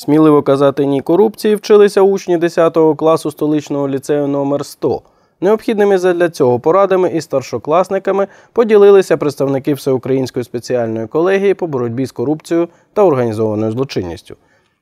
Сміливо казати ні корупції вчилися учні 10 класу столичного ліцею номер 100 Необхідними задля цього порадами із старшокласниками поділилися представники Всеукраїнської спеціальної колегії по боротьбі з корупцією та організованою злочинністю.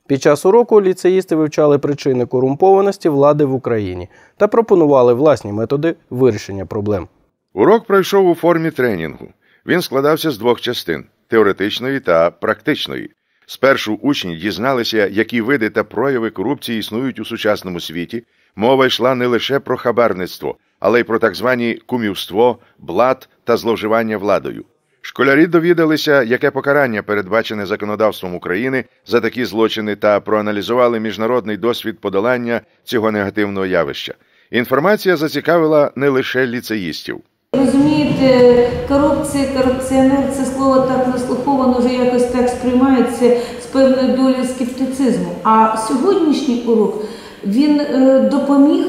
Під час уроку ліцеїсти вивчали причини корумпованості влади в Україні та пропонували власні методи вирішення проблем. Урок пройшов у формі тренінгу. Він складався з двох частин теоретичної та практичної. Спершу учні дізналися, які види та прояви корупції існують у сучасному світі. Мова йшла не лише про хабарництво, але й про так звані кумівство, блат та зловживання владою. Школярі довідалися, яке покарання передбачене законодавством України за такі злочини, та проаналізували міжнародний досвід подолання цього негативного явища. Інформація зацікавила не лише ліцеїстів. Розумієте, корупція, корупціонер це слово так наслуховано, вже якось так сприймається з певною долею скептицизму. А сьогоднішній урок він е, допоміг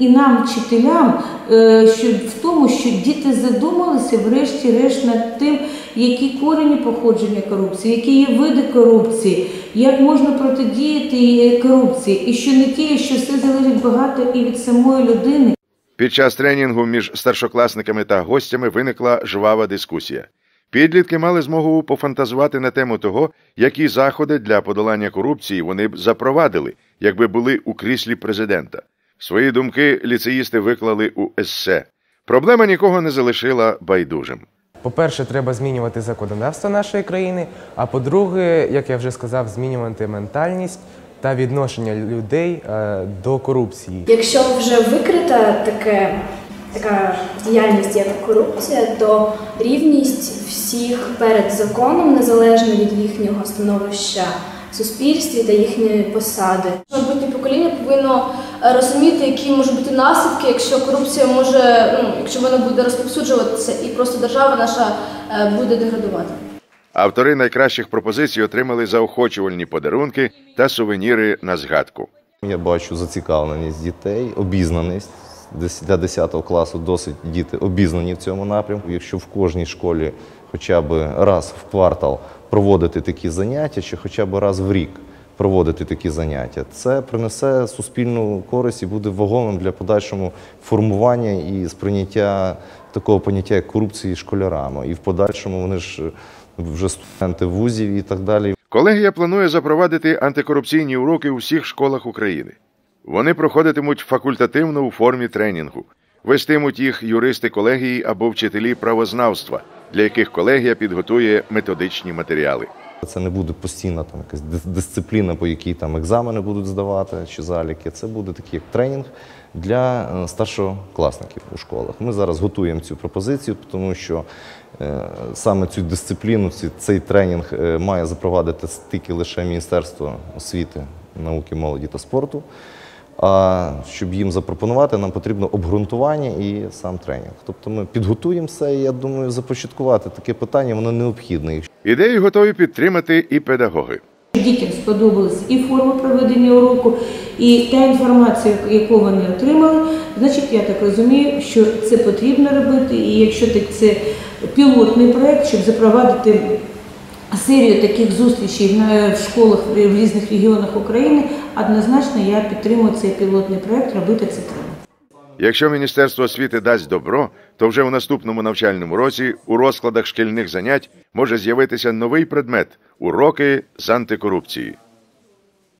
і нам, вчителям, е, в тому, що діти задумалися, врешті-решт, над тим, які корені походження корупції, які є види корупції, як можна протидіяти корупції, і що не тільки, що все залежить багато і від самої людини. Під час тренінгу між старшокласниками та гостями виникла жвава дискусія. Підлітки мали змогу пофантазувати на тему того, які заходи для подолання корупції вони б запровадили, якби були у кріслі президента. Свої думки ліцеїсти виклали у есе. Проблема нікого не залишила байдужим. По-перше, треба змінювати законодавство нашої країни. А по-друге, як я вже сказав, змінювати ментальність та відношення людей е, до корупції. Якщо вже викрита таке, така діяльність, як корупція, то рівність всіх перед законом, незалежно від їхнього становища в суспільстві та їхньої посади. Майбутнє покоління повинно е, розуміти, які можуть бути наслідки, якщо корупція може, ну якщо вона буде розповсюджуватися, і просто держава наша е, буде деградувати. Автори найкращих пропозицій отримали заохочувальні подарунки та сувеніри на згадку. Я бачу зацікавленість дітей, обізнаність. Для 10 класу досить діти обізнані в цьому напрямку. Якщо в кожній школі хоча б раз в квартал проводити такі заняття, чи хоча б раз в рік проводити такі заняття, це принесе суспільну користь і буде вагомим для подальшого формування і сприйняття такого поняття як корупції школярами. І в подальшому вони ж вже студенти вузів і так далі. Колегія планує запровадити антикорупційні уроки у всіх школах України. Вони проходитимуть факультативно у формі тренінгу. Вестимуть їх юристи колегії або вчителі правознавства, для яких колегія підготує методичні матеріали. Це не буде постійна там якась дисципліна, по якій там екзамени будуть здавати чи заліки. Це буде такий як тренінг для е, старшокласників у школах. Ми зараз готуємо цю пропозицію, тому що е, саме цю дисципліну, ці- цей тренінг е, має запровадити тільки лише Міністерство освіти, науки, молоді та спорту. А щоб їм запропонувати, нам потрібно обґрунтування і сам тренінг. Тобто ми підготуємо все, і я думаю, започаткувати таке питання, воно необхідне. Ідею готові підтримати і педагоги. Дітям сподобалась і форма проведення уроку, і та інформація, яку вони отримали. Значить, я так розумію, що це потрібно робити. І якщо так це пілотний проект, щоб запровадити серію таких зустрічей в школах в різних регіонах України, однозначно я підтримую цей пілотний проект, робити це треба. Якщо Міністерство освіти дасть добро, то вже у наступному навчальному році у розкладах шкільних занять може з'явитися новий предмет уроки з антикорупції.